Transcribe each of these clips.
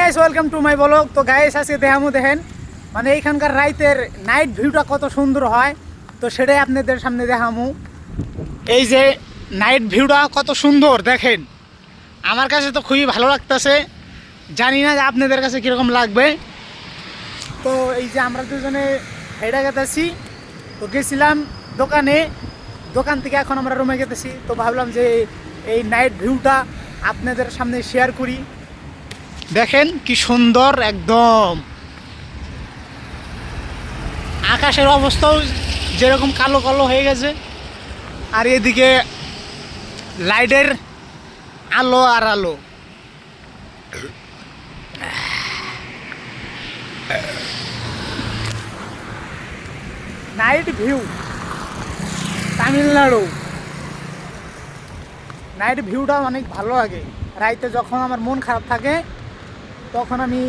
Guys welcome to my blog তো guys আজকে দেখামু দেখেন মানে এইখানকার রাইতের নাইট ভিউটা কত সুন্দর হয়। তো সেটাই আপনাদের সামনে দেখামু। এই যে নাইট ভিউটা কত সুন্দর, দেখেন। আমার কাছে তো খুবই ভালো লাগতেছে। জানি না যে আপনাদের কাছে কীরকম লাগবে। তো এই যে আমরা দুজনে হেঁটে গেতেছি, তো গেছিলাম দোকানে। দোকান থেকে এখন আমরা রুমে গেতেছি। তো ভাবলাম যে এই নাইট ভিউটা আপনাদের সামনে শেয়ার করি। দেখেন কি সুন্দর একদম। আকাশের অবস্থাও যেরকম কালো কালো হয়ে গেছে। আর এদিকে লাইটের আলো আর আলো। নাইট ভিউ তামিলনাড়ু নাইট ভিউটা অনেক ভালো লাগে। রাইতে যখন আমার মন খারাপ থাকে তখন আমি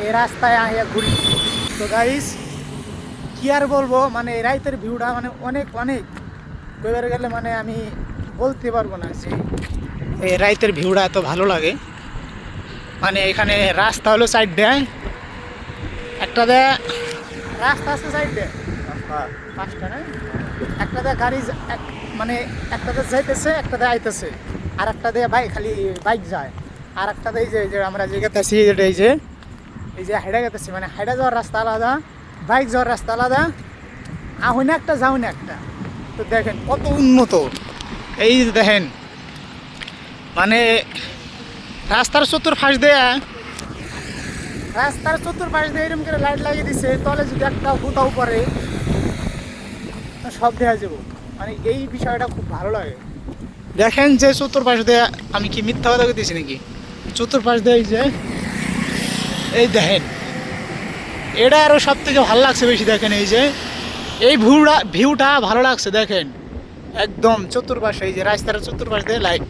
এই রাস্তায় আহিয়া ঘুরি। তো গাইস কি আর বলব? মানে এই রাইতের ভিউটা মানে অনেক অনেক। কইবার গেলে মানে আমি বলতে পারব না যে এই রাইতের ভিউটা এত ভালো লাগে। মানে এখানে রাস্তা হলো সাইড দেয়। একটা দেয় রাস্তা আছে সাইড দেয়। পাঁচটা না? একটা দিয়ে গাড়ি মানে একটা দিয়ে যাইতেছে একটা দিয়ে আইতেছে। আর একটা দিয়ে বাইক খালি বাইক যায়। আর একটা এই যে- আমরা যে গেতেছি যেটা এই যে এই যে হাইডা গেতেছি মানে হাইডা যাওয়ার রাস্তা আলাদা, বাইক যাওয়ার রাস্তা আলাদা, আহুন একটা যাও না একটা। তো দেখেন কত উন্নত। এই দেখেন মানে রাস্তার চতুর ফাঁস দেয়া, রাস্তার চতুর্পাশ দিয়ে এরকম করে লাইট লাগিয়ে দিছে, তলে যদি একটা হুতাও পরে সব দেখা যাব। মানে এই বিষয়টা খুব ভালো লাগে। দেখেন যে চতুর্পাশ দিয়ে আমি কি মিথ্যা কথা দিয়েছি নাকি? চতুর্পাশ দিয়ে যে, এই দেখেন। এটা আরও সব থেকে ভালো লাগছে বেশি, দেখেন এই যে। এই ভিউটা ভিউটা ভালো লাগছে, দেখেন। একদম চতুর্পাশে, এই যে রাস্তার চতুর্পাশ দিয়ে লাইট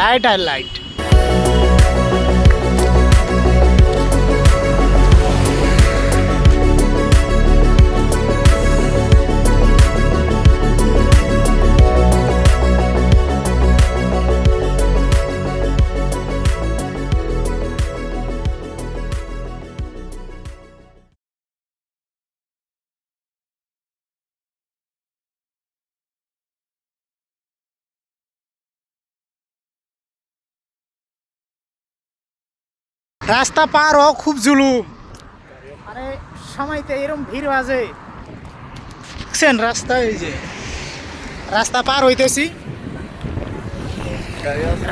লাইট আর লাইট রাস্তা পার হ খুব জুলুম। মানে সময়তে এরকম ভিড় বাজে। দেখছেন রাস্তা এই যে। রাস্তা পার হইতেছি।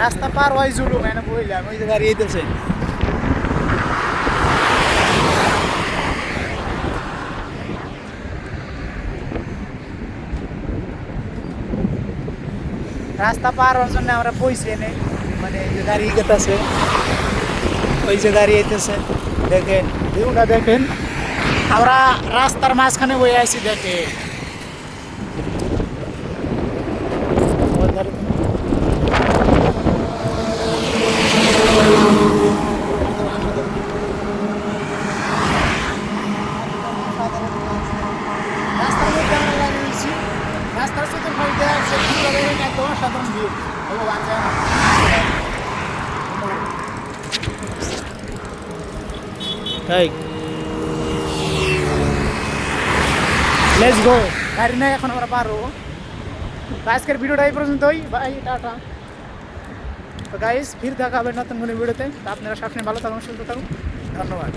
রাস্তা পার হয় জুলুম, এনে বইলাম, ওই যে গাড়ি হইতেছে রাস্তা পার হওয়ার জন্য আমরা পয়সা নেই মানে গাড়ি গেতেছে। ওই যে দাঁড়িয়ে আইতেছে, দেখেন। ভিউটা দেখেন। আমরা রাস্তার মাঝখানে বয়ে আছি দেখে রাস্তার মধ্যে আমরা দাঁড়িয়ে রয়েছি রাস্তার চতুর্পাশ দেওয়া আছে ভিউটা দেখেন একদম সাধারণ ভিউ তাই লেটস গো গাড়ি নাই এখন আমরা পারো তো আজকের ভিডিওটা এই পর্যন্তই। By tata. তো গাইস ফির দেখা হবে নতুন কোনো ভিডিওতে। আপনারা সবসময় ভালো থাকুন, সুস্থ থাকুন। ধন্যবাদ।